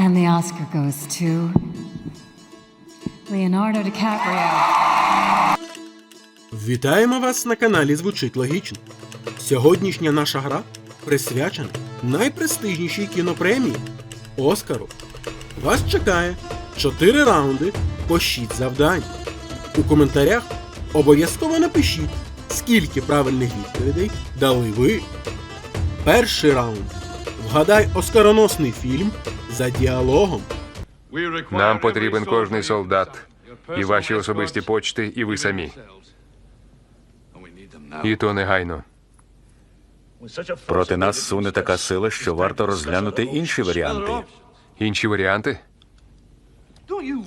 And the Oscar goes to Leonardo DiCaprio. Вітаємо вас на каналі Звучить Логічно. Сьогоднішня наша гра присвячена найпрестижнішій кінопремії Оскару. Вас чекає 4 раунди по 6 завдань. У коментарях обов'язково напишіть, скільки правильних відповідей дали ви. Перший раунд. Вгадай оскароносний фільм за діалогом. Нам потрібен кожний солдат, і ваші особисті почти, і ви самі. І то негайно. Проти нас суне така сила, що варто розглянути інші варіанти. Інші варіанти?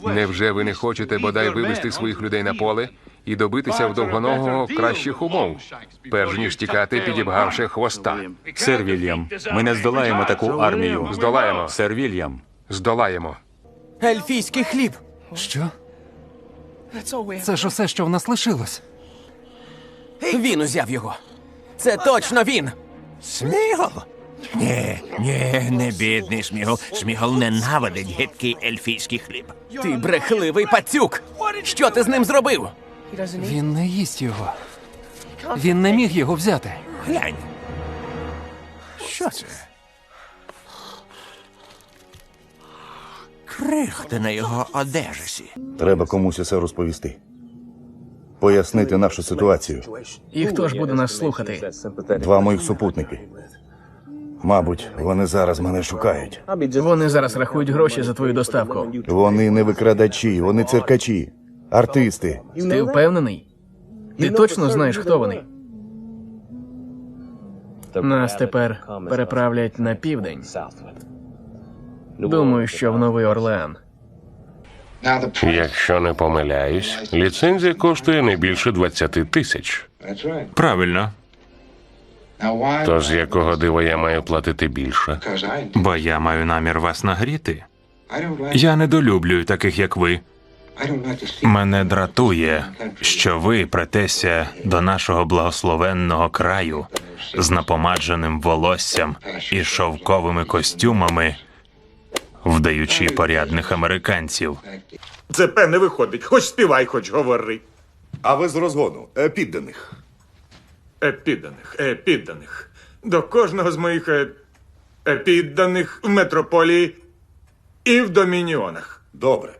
Невже ви не хочете бодай вивести своїх людей на поле і добитися в довгоногого кращих умов, перш ніж тікати, підібгавши хвоста? Сер Вільям, ми не здолаємо таку армію. Здолаємо. Сер Вільям. Здолаємо. Ельфійський хліб. Що? Це ж усе, що в нас лишилось. Він узяв його. Це точно він. Смігол? Ні, ні, не бідний Смігол. Смігол ненавидить гидкий ельфійський хліб. Ти брехливий пацюк. Що ти з ним зробив? Він не їсть його. Він не міг його взяти. Глянь. Що це? Крихти на його одежесі. Треба комусь усе розповісти. Пояснити нашу ситуацію. І хто ж буде нас слухати? Два моїх супутники. Мабуть, вони зараз мене шукають. Вони зараз рахують гроші за твою доставку. Вони не викрадачі, вони циркачі, артисти. Ти впевнений? Ти точно знаєш, хто вони? Нас тепер переправлять на південь. Думаю, що в Новий Орлеан. Якщо не помиляюсь, ліцензія коштує не більше 20 тисяч. Правильно, То з якого дива я маю платити більше? бо я маю намір вас нагріти. Я недолюблюю таких, як ви. Мене дратує, що ви претеся до нашого благословенного краю з напомадженим волоссям і шовковими костюмами, вдаючи порядних американців. Це певне виходить. Хоч співай, хоч говори. А ви з розгону е, підданих. Е, підданих, е, підданих. До кожного з моїх е, е, підданих в метрополії і в домініонах. Добре.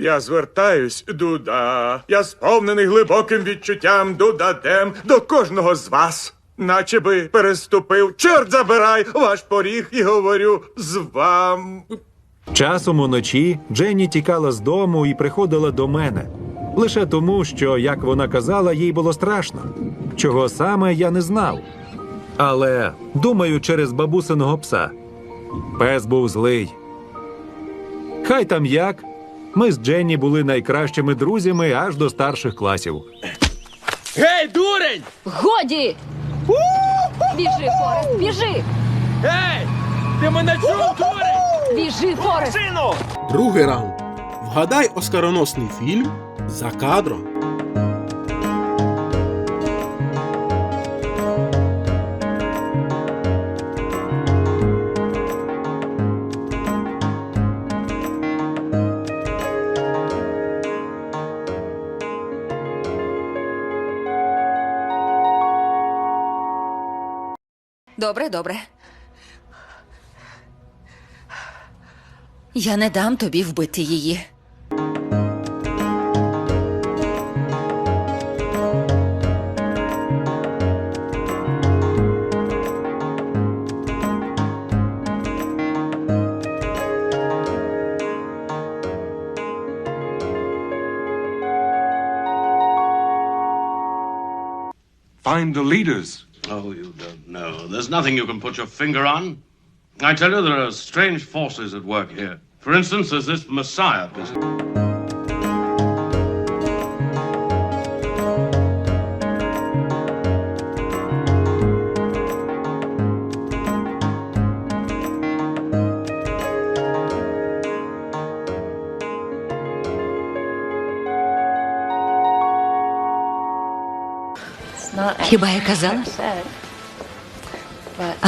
Я звертаюсь, дуда. Я сповнений глибоким відчуттям дудадем до кожного з вас. Наче би переступив, чорт забирай ваш поріг і говорю з вам. Часом уночі Дженні тікала з дому і приходила до мене. Лише тому, що, як вона казала, їй було страшно. Чого саме я не знав. Але думаю, через бабусиного пса. Пес був злий. Хай там як. Ми з Дженні були найкращими друзями аж до старших класів. Гей, дурень! Годі! Біжи, Форест, біжи! Гей! Ти мене чув, дурень? Біжи, Форест! Другий раунд. Вгадай оскароносний фільм за кадром. Добре, добре. Я не дам тобі вбити її. Find the leaders. Oh, know. There's nothing you can put your finger on. I tell you, there are strange forces at work here. For instance, there's this Messiah business. Хіба я казала?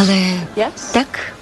Але так,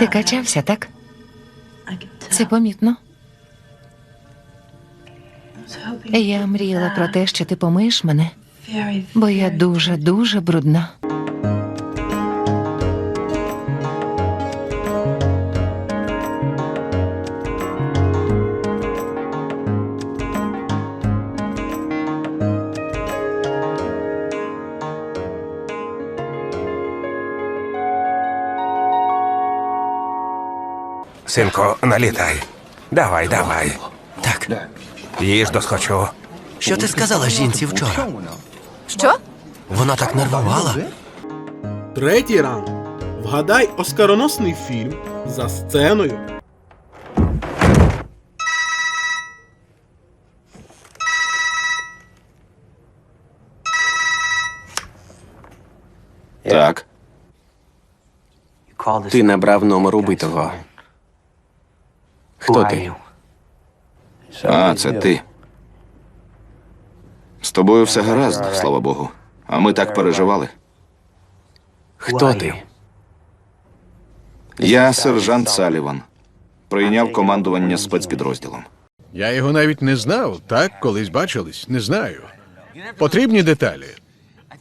Ти качався, так? Це помітно. Я мріяла про те, що ти помиєш мене, бо я дуже, дуже брудна. Синко, налітай. Давай, давай. Так. Їж досхочу. Що ти сказала жінці вчора? Що? Вона так нервувала. Третій раунд. Вгадай оскароносний фільм за сценою. Так. Ти набрав номер убитого. Хто ти? А, це ти. З тобою все гаразд, слава Богу. А ми так переживали. Хто ти? Я сержант Саліван. Прийняв командування спецпідрозділом. Я його навіть не знав, так, колись бачились, не знаю. Потрібні деталі.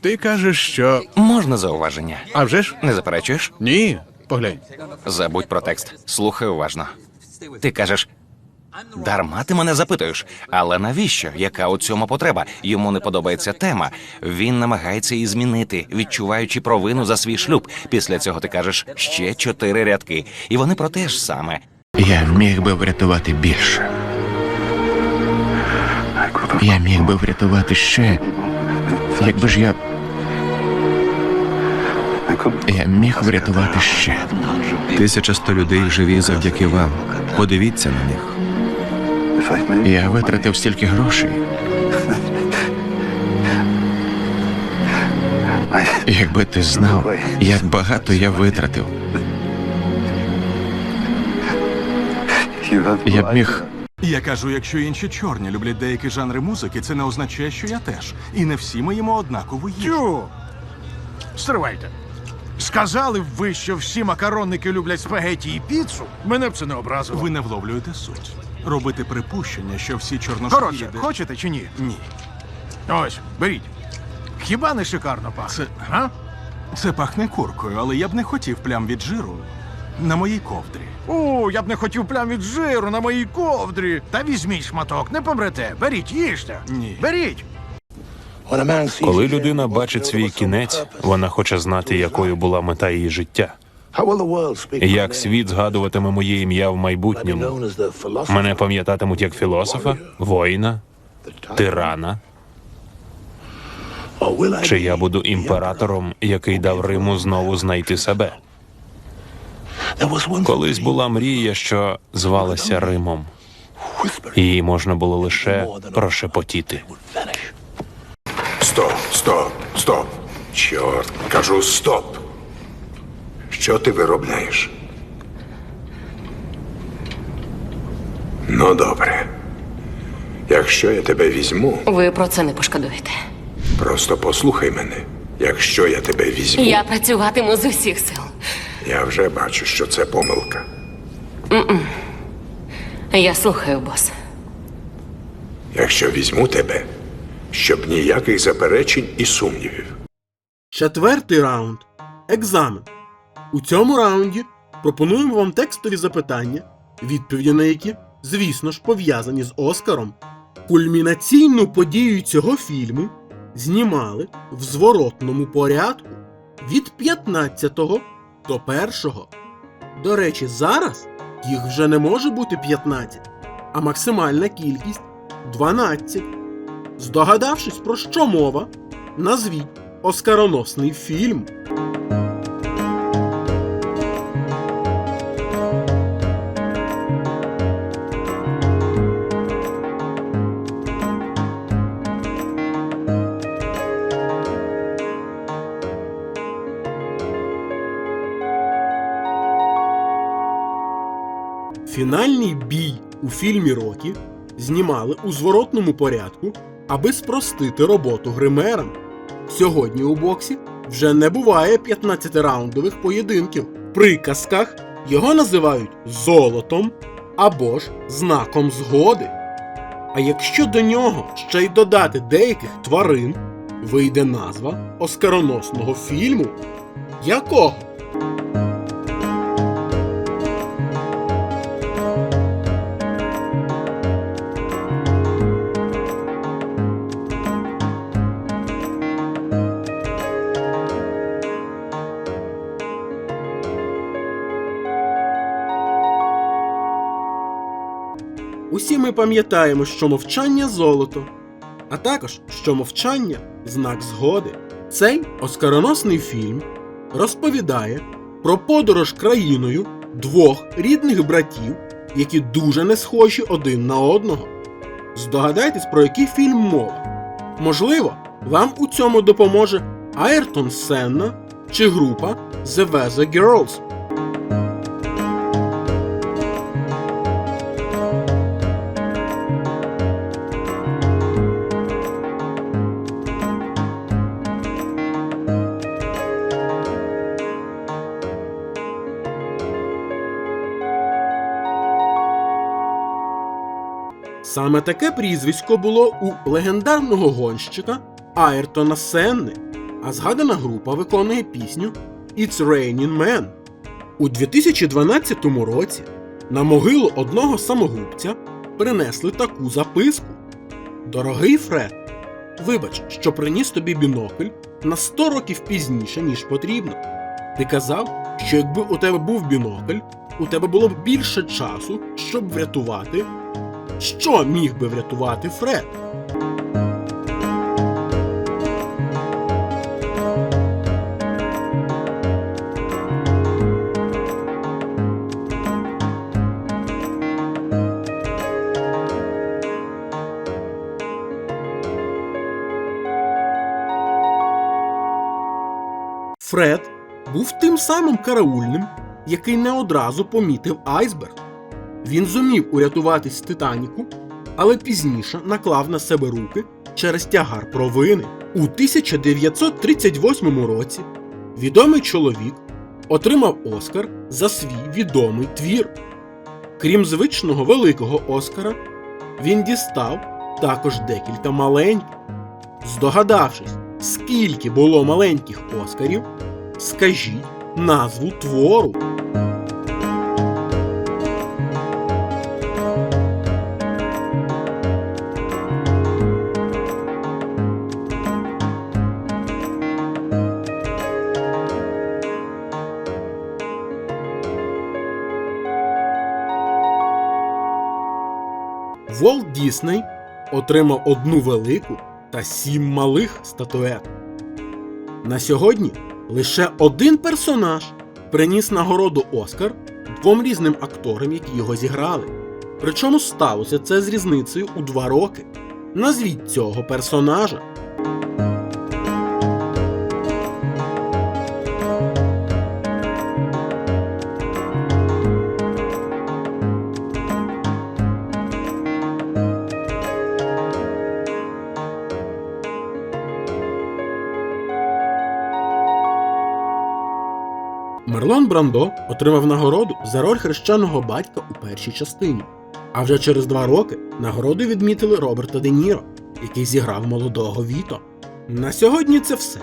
Ти кажеш, що. Можна зауваження? А вже ж? Не заперечуєш? Ні. Поглянь. Забудь про текст. Слухай уважно. Ти кажеш. Дарма ти мене запитуєш. Але навіщо? Яка у цьому потреба? Йому не подобається тема. Він намагається її змінити, відчуваючи провину за свій шлюб. Після цього ти кажеш ще чотири рядки. І вони про те ж саме. Я міг би врятувати більше. Я міг би врятувати ще. Якби ж я. Я міг врятувати ще. Тисяча сто людей живі завдяки вам. Подивіться на них. Я витратив стільки грошей. Якби ти знав, як багато я витратив. Я б міг. Я кажу, якщо інші чорні люблять деякі жанри музики, це не означає, що я теж. І не всі ми їмо однакову їжу. Стривайте. Сказали б ви, що всі макаронники люблять спагеті і піцу, мене б це не образило. Ви не вловлюєте суть. Робити припущення, що всі чорношкірі... Коротше, хочете чи ні? Ні. Ось, беріть. Хіба не шикарно пахне? Це... А? Це пахне куркою, але я б не хотів плям від жиру на моїй ковдрі. О, я б не хотів плям від жиру на моїй ковдрі. Та візьміть шматок, не помрете. Беріть, їжте. Ні. Беріть. Коли людина бачить свій кінець, вона хоче знати, якою була мета її життя. Як світ згадуватиме моє ім'я в майбутньому? Мене пам'ятатимуть як філософа, воїна, тирана. Чи я буду імператором, який дав Риму знову знайти себе? Колись була мрія, що звалася Римом. Її можна було лише прошепотіти. Стоп, стоп, стоп. Чорт, кажу стоп. Що ти виробляєш? Ну, добре. Якщо я тебе візьму, Ви про це не пошкодуєте. просто послухай мене. Якщо я тебе візьму, Я працюватиму з усіх сил. я вже бачу, що це помилка. Я слухаю, бос. Якщо візьму тебе, щоб ніяких заперечень і сумнівів. Четвертий раунд. Екзамен. У цьому раунді пропонуємо вам текстові запитання, відповіді на які, звісно ж, пов'язані з Оскаром. Кульмінаційну подію цього фільму знімали в зворотному порядку від 15-го до 1-го. До речі, зараз їх вже не може бути 15, а максимальна кількість 12. Здогадавшись, про що мова, назвіть оскароносний фільм. Фінальний бій у фільмі Рокі знімали у зворотному порядку, аби спростити роботу гримерам. Сьогодні у боксі вже не буває 15-раундових поєдинків. При казках його називають золотом або ж знаком згоди. А якщо до нього ще й додати деяких тварин, вийде назва оскароносного фільму. Якого? Усі ми пам'ятаємо, що мовчання золото, а також що мовчання знак згоди. Цей оскароносний фільм розповідає про подорож країною двох рідних братів, які дуже не схожі один на одного. Здогадайтесь, про який фільм мова. Можливо, вам у цьому допоможе Айртон Сенна чи група The Weather Girls. Саме таке прізвисько було у легендарного гонщика Айртона Сенни, а згадана група виконує пісню It's Raining Man. У 2012 році на могилу одного самогубця принесли таку записку: Дорогий Фред, вибач, що приніс тобі бінокль на 100 років пізніше, ніж потрібно. Ти казав, що якби у тебе був бінокль, у тебе було б більше часу, щоб врятувати що міг би врятувати Фред? Фред був тим самим караульним, який не одразу помітив айсберг. Він зумів урятуватись з Титаніку, але пізніше наклав на себе руки через тягар провини. У 1938 році відомий чоловік отримав Оскар за свій відомий твір. Крім звичного великого Оскара, він дістав також декілька маленьких. Здогадавшись, скільки було маленьких Оскарів, скажіть назву твору. Волт Дісней отримав одну велику та сім малих статует. На сьогодні лише один персонаж приніс нагороду Оскар двом різним акторам, які його зіграли. Причому сталося це з різницею у два роки. Назвіть цього персонажа. Брандо отримав нагороду за роль хрещеного батька у першій частині. А вже через два роки нагороду відмітили Роберта Де Ніро, який зіграв молодого Віто. На сьогодні це все.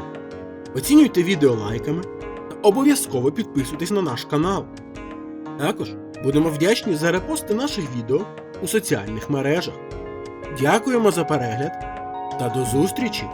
Оцінюйте відео лайками та обов'язково підписуйтесь на наш канал. Також будемо вдячні за репости наших відео у соціальних мережах. Дякуємо за перегляд та до зустрічі!